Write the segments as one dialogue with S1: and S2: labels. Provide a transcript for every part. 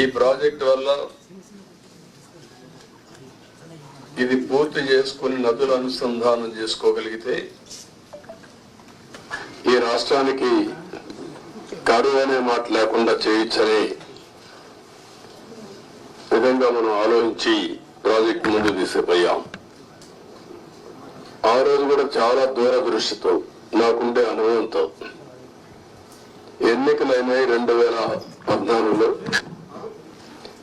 S1: ఈ ప్రాజెక్ట్ వల్ల ఇది పూర్తి చేసుకుని నదులు అనుసంధానం చేసుకోగలిగితే ఈ రాష్ట్రానికి కరువు అనే మాట లేకుండా చేయొచ్చని విధంగా మనం ఆలోచించి ప్రాజెక్ట్ ముందు తీసుకుపోయాం. ఆ రోజు కూడా చాలా దూరదృష్టితో నాకుండే అనుభవంతో ఎన్నికలైనాయి రెండు వేల పద్నాలుగులో.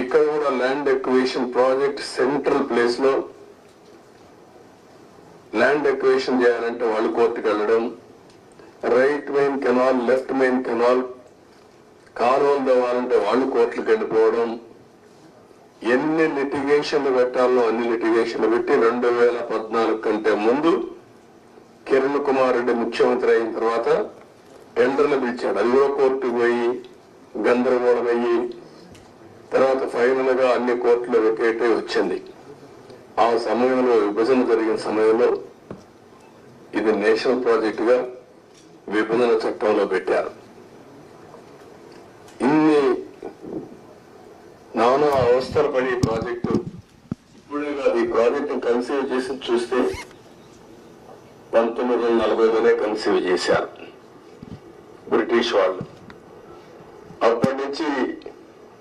S1: ఇక్కడ కూడా ల్యాండ్ ఎక్వేషన్ ప్రాజెక్ట్ సెంట్రల్ ప్లేస్లో ల్యాండ్ ఎక్వేషన్ చేయాలంటే వాళ్ళు కోర్టుకు వెళ్ళడం. Right main canal left main canal కాలువలు తవ్వాలంటే వాళ్ళు కోర్టులకు వెళ్ళిపోవడం. ఎన్ని లిటిగేషన్లు పెట్టాలో అన్ని లిటిగేషన్లు పెట్టి రెండు వేల పద్నాలుగు కంటే ముందు కిరణ్ కుమార్ రెడ్డి ముఖ్యమంత్రి అయిన తర్వాత టెండర్లు పిలిచాడు. అది కూడా కోర్టుకు పోయి గందరగోళం అయ్యి తర్వాత ఫైనల్గా అన్ని కోర్టులు వెకేటే వచ్చింది. ఆ సమయంలో విభజన జరిగిన సమయంలో ఇది నేషనల్ ప్రాజెక్ట్గా విభజన చట్టంలో పెట్టారు. ఇన్ని నానా అవస్థలు పడి ప్రాజెక్టు ఇప్పుడే కాదు ఈ ప్రాజెక్టు కన్సీవ్ చేసి చూస్తే పంతొమ్మిది వందల నలభైలోనే కన్సీవ్ చేశారు బ్రిటిష్ వాళ్ళు. అప్పటి నుంచి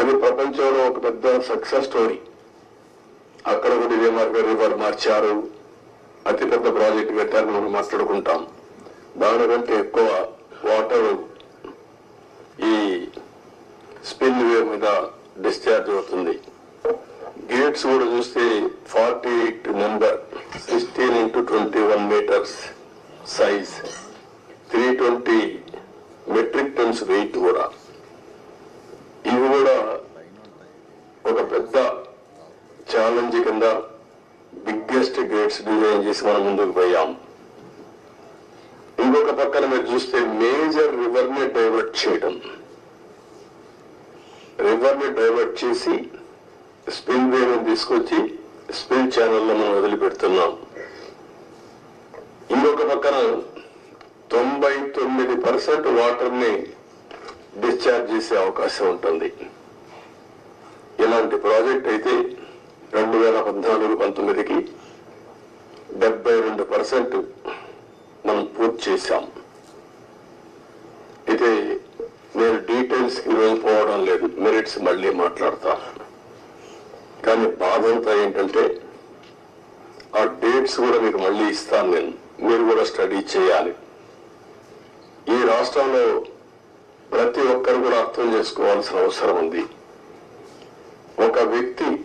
S1: అది ప్రపంచంలో ఒక పెద్ద సక్సెస్ స్టోరీ అక్కడ కూడా ఇదే మార్గ రివర్ మార్చారు? అతి పెద్ద ప్రాజెక్ట్ కట్టారు మనం మాట్లాడుకుంటాం. దానికంటే ఎక్కువ వాటర్ ఈ స్పిల్ వే మీద డిశ్చార్జ్ అవుతుంది. గేట్స్ కూడా చూస్తే forty eight number sixteen into twenty one metres size three twenty metric tons weight కూడా ఇవి కూడా ఒక పెద్ద ఛాలెంజ్ కింద బిగ్గెస్ట్ చేసి మనం ముందుకు పోయాం. ఇంకొక పక్కన మీరు చూస్తే మేజర్ రివర్ని డైవర్ట్ చేయడం. రివర్ని డైవర్ట్ చేసి స్పిల్ వేని తీసుకొచ్చి స్పిల్ ఛానల్లో మనం వదిలిపెడుతున్నాం. ఇంకొక పక్కన తొంభై తొమ్మిది పర్సెంట్ వాటర్ని డిశ్చార్జ్ చేసే అవకాశం ఉంటుంది. ఇలాంటి ప్రాజెక్ట్ అయితే రెండు వేల పద్నాలుగు పంతొమ్మిదికి డెబ్బై రెండు పర్సెంట్ మనం పూర్తి చేశాం. అయితే నేను డీటెయిల్స్కి పోవడం లేదు. మెరిట్స్ మళ్ళీ మాట్లాడతా. కానీ బాధ అంతా ఏంటంటే ఆ డేట్స్ కూడా మీకు మళ్ళీ ఇస్తాను నేను. మీరు కూడా స్టడీ చేయాలి. ఈ రాష్ట్రంలో ప్రతి ఒక్కరు కూడా అర్థం చేసుకోవాల్సిన అవసరం ఉంది. ఒక వ్యక్తి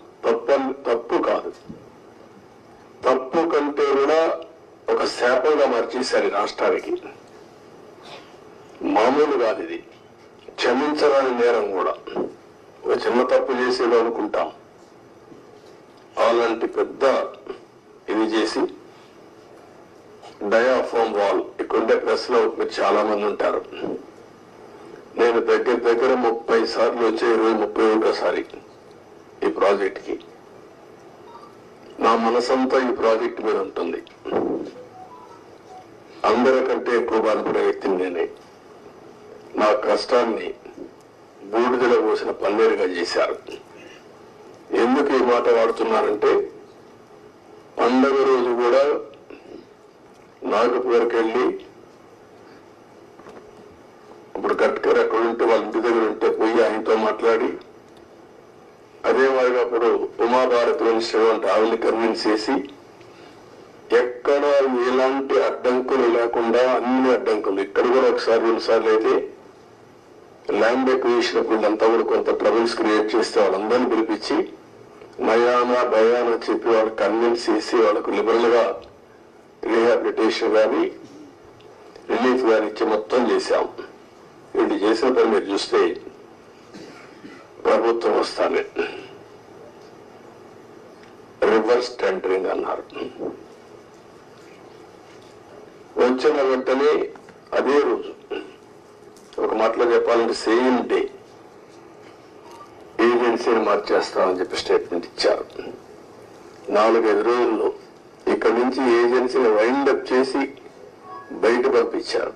S1: ఒక శాపంగా మార్చేశారు రాష్ట్రానికి. మామూలు కాదు ఇది. క్షమించరాని నేరం కూడా. ఒక చిన్న తప్పు చేసేదో అనుకుంటాం. అలాంటి పెద్ద ఇది చేసి డయాఫామ్ వాల్ ఇక్కడుండే ప్రెస్లో మీరు చాలా మంది ఉంటారు. నేను దగ్గర దగ్గర ముప్పై సార్లు వచ్చే ఇరవై ముప్పై ఒకసారి ఈ ప్రాజెక్ట్కి నా మనసంతా ఈ ప్రాజెక్ట్ మీద ఉంటుంది. అందరికంటే ఎక్కువ బాధపడే వ్యక్తిని నేనే. నా కష్టాన్ని బూడిదలో పోసిన పన్నీరుగా చేశారు. ఎందుకు ఈ మాట వాడుతున్నానంటే పండగ రోజు కూడా నాగపూర్కి వెళ్ళి ఇప్పుడు గట్కర్ ఎక్కడ ఉంటే వాళ్ళ ఇంటి దగ్గర ఉంటే పోయి ఆయనతో మాట్లాడి అదే మాదిరిగా అప్పుడు ఉమాభారతి మినిస్టర్ వంటి ఆవిడని కన్విన్స్ చేసి ఎక్కడ ఎలాంటి అడ్డంకులు లేకుండా అన్ని అడ్డంకులు. ఇక్కడ కూడా ఒకసారి రెండుసార్లు అయితే ల్యాండ్ ఎక్విజిషన్ అంతా కూడా కొంత ట్రబుల్స్ క్రియేట్ చేస్తే వాళ్ళందరినీ పిలిపించి నయానా భయానా చెప్పి వాళ్ళు కన్విన్స్ చేసి వాళ్ళకు లిబరల్గా రీహాబిలిటేషన్ కానీ రిలీఫ్ కానీ ఇచ్చి మొత్తం చేశాం. వీళ్ళు చేసిన పని మీరు చూస్తే ప్రభుత్వం వస్తానే రివర్స్ టెండరింగ్ అన్నారు. వచ్చిన వెంటనే అదే రోజు ఒక మాటలో చెప్పాలంటే సేమ్ డే ఏజెన్సీని మార్చేస్తామని చెప్పి స్టేట్మెంట్ ఇచ్చారు. నాలుగైదు రోజుల్లో ఇక్కడి నుంచి ఏజెన్సీని వైండప్ చేసి బయట పంపించారు.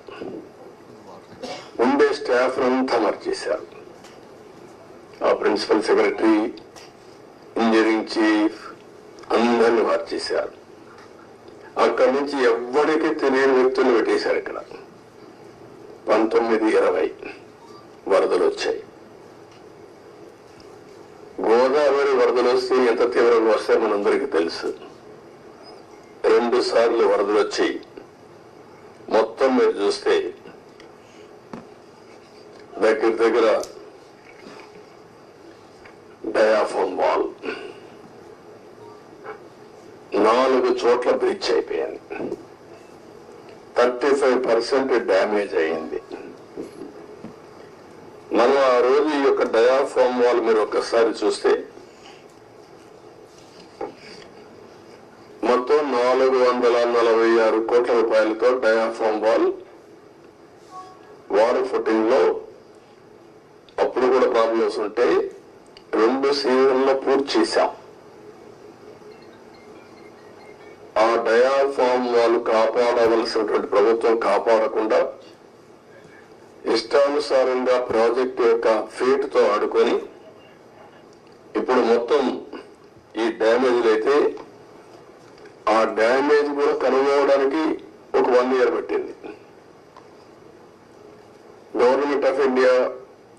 S1: ఉండే స్టాఫ్ అంతా మార్చేశారు. ఆ ప్రిన్సిపల్ సెక్రటరీ ఇంజనీరింగ్ చీఫ్ అందరిని మార్చేశారు. అక్కడి నుంచి ఎవ్వరికి తెలియని వ్యక్తులు పెట్టేశారు ఇక్కడ. పంతొమ్మిది ఇరవై వరదలు వచ్చాయి. గోదావరి వరదలు వస్తే ఎంత తీవ్రంగా వస్తాయో మనందరికీ తెలుసు. రెండు సార్లు వరదలు వచ్చాయి. మొత్తం మీరు చూస్తే దగ్గర దగ్గర డయాఫోన్ వాల్. నాలుగు చోట్ల బ్రిడ్జ్ అయిపోయింది. థర్టీ ఫైవ్ పర్సెంట్ డ్యామేజ్ అయింది. మనం ఆ రోజు ఈ యొక్క డయాఫామ్ వాల్ మీరు ఒక్కసారి చూస్తే మొత్తం నాలుగు వందల నలభై ఆరు కోట్ల రూపాయలతో డయాఫామ్ వాల్ వారు ఫుటింగ్లో అప్పుడు కూడా ప్రాబ్లమ్స్ ఉంటే రెండు సీజన్లో పూర్తి చేశాం. డయాల్ ఫామ్ వాళ్ళు కాపాడవలసినటువంటి ప్రభుత్వం కాపాడకుండా ఇష్టానుసారంగా ప్రాజెక్ట్ యొక్క ఫీట్తో ఆడుకొని ఇప్పుడు మొత్తం ఈ డ్యామేజ్లు అయితే ఆ డ్యామేజ్ కూడా కనుగొనడానికి ఒక వన్ ఇయర్ పట్టింది. గవర్నమెంట్ ఆఫ్ ఇండియా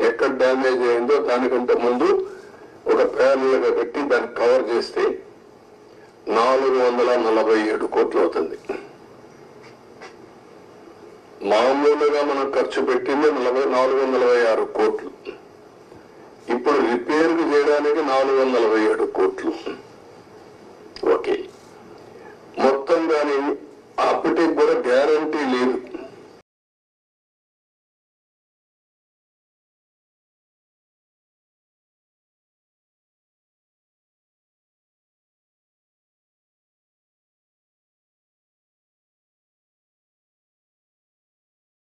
S1: ఎక్కడ డ్యామేజ్ అయిందో దానికంటే ముందు ఒక ప్యానల్గా పెట్టి దాన్ని కవర్ చేస్తే నాలుగు వందల నలభై ఏడు కోట్లు అవుతుంది. మామూలుగా మనం ఖర్చు పెట్టింది నలభై నాలుగు వందల ఆరు కోట్లు. ఇప్పుడు రిపేర్ చేయడానికి నాలుగు వందల ఏడు కోట్లు. ఓకే. మొత్తం దాని అప్పటికి కూడా గ్యారంటీ లేదు.